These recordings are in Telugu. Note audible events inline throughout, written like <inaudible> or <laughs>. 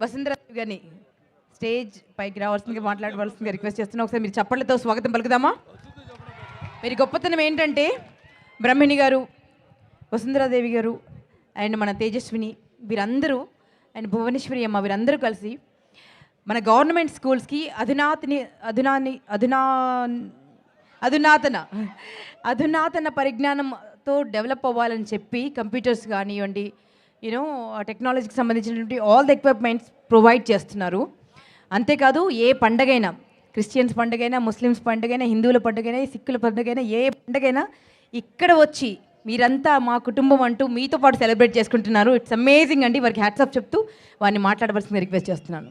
వసుంధరాదేవి గారిని స్టేజ్ పైకి రావాల్సిందిగా మాట్లాడవలసిందిగా రిక్వెస్ట్ చేస్తున్నా. ఒకసారి మీరు చప్పట్లతో స్వాగతం పలుకుదామా? మీరు గొప్పతనం ఏంటంటే బ్రహ్మిణి గారు వసుంధరాదేవి గారు అండ్ మన తేజస్విని వీరందరూ అండ్ భువనేశ్వరి అమ్మ వీరందరూ కలిసి మన గవర్నమెంట్ స్కూల్స్కి అధునాతిని అధునాని అధునా అధునాతన అధునాతన పరిజ్ఞానంతో డెవలప్ అవ్వాలని చెప్పి కంప్యూటర్స్ కానివ్వండి యూనో టెక్నాలజీకి సంబంధించినటువంటి ఆల్ ద ఎక్విప్మెంట్స్ ప్రొవైడ్ చేస్తున్నారు. అంతేకాదు ఏ పండగైనా క్రిస్టియన్స్ పండుగైనా ముస్లిమ్స్ పండుగైనా హిందువుల పండుగైనా సిక్కుల పండుగైనా ఏ పండుగైనా ఇక్కడ వచ్చి మీరంతా మా కుటుంబం అంటూ మీతో పాటు సెలబ్రేట్ చేసుకుంటున్నారు. ఇట్స్ అమేజింగ్ అండి. వారికి హ్యాట్సాప్ చెప్తూ వారిని మాట్లాడవలసింది రిక్వెస్ట్ చేస్తున్నాను.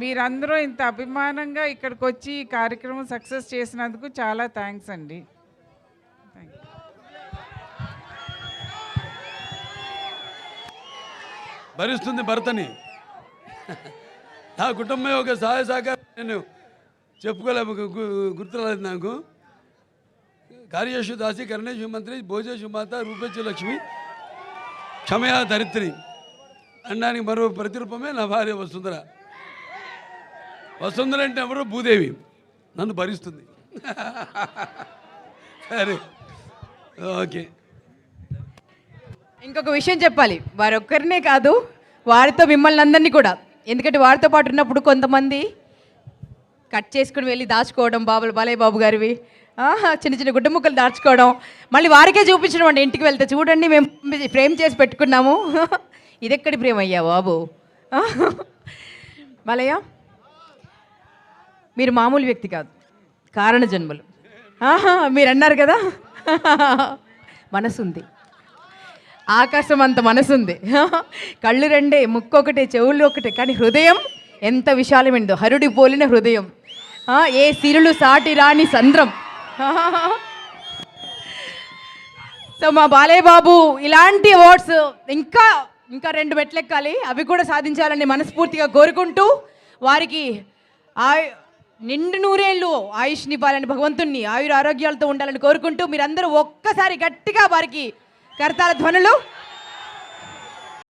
మీరందరూ ఇంత అభిమానంగా ఇక్కడికి వచ్చి ఈ కార్యక్రమం సక్సెస్ చేసినందుకు చాలా థ్యాంక్స్ అండి. థ్యాంక్ యూ భరిస్తుంది భర్తని. నా కుటుంబం ఒక సహాయ సహకారం. నేను చెప్పుకోలే గుర్తురాలేదు నాకు. కార్యేషు దాసి కరణేషు మంత్రి భోజేషు మాత రూపేషు లక్ష్మి క్షమయా ధరిత్రి అనడానికి మరో ప్రతిరూపమే నా భార్య వసుంధర. వసుంధర అంటే ఎవరు భూదేవి. నన్ను భరిస్తుంది. సరే. ఓకే. ఇంకొక విషయం చెప్పాలి. వారు ఒక్కరినే కాదు వారితో మిమ్మల్ని అందరినీ కూడా. ఎందుకంటే వారితో పాటు ఉన్నప్పుడు కొంతమంది కట్ చేసుకుని వెళ్ళి దాచుకోవడం బాబులు బాలయ్య బాబు గారివి. చిన్న చిన్న గుడ్డ ముక్కలు దాచుకోవడం. మళ్ళీ వారికే చూపించడం అండి ఇంటికి వెళ్తే. చూడండి మేము ఫ్రేమ్ చేసి పెట్టుకున్నాము. <laughs> ఇదెక్కడి ప్రేమ అయ్యా బాబు? బాలయ్య? మీరు మామూలు వ్యక్తి కాదు. కారణ జన్మలు. ఆహా, మీరు అన్నారు కదా? మనసుంది. ఆకాశం అంత మనసుంది. కళ్ళు రెండే ముక్కు ఒకటే చెవులు ఒకటే కానీ హృదయం ఎంత విశాలమైందో. హరుడి పోలిన హృదయం. ఏ సిరులు సాటి రాని సంద్రం. సో మా బాలయ్య బాబు ఇలాంటి అవార్డ్స్ ఇంకా ఇంకా రెండు మెట్లెక్కాలి. అవి కూడా సాధించాలని మనస్ఫూర్తిగా కోరుకుంటూ వారికి ఆయు నిండు నూరేళ్ళు ఆయుష్ని ఇవ్వాలని భగవంతుణ్ణి ఆయుర ఆరోగ్యాలతో ఉండాలని కోరుకుంటూ మీరందరూ ఒక్కసారి గట్టిగా వారికి కర్తాల ధ్వనులు.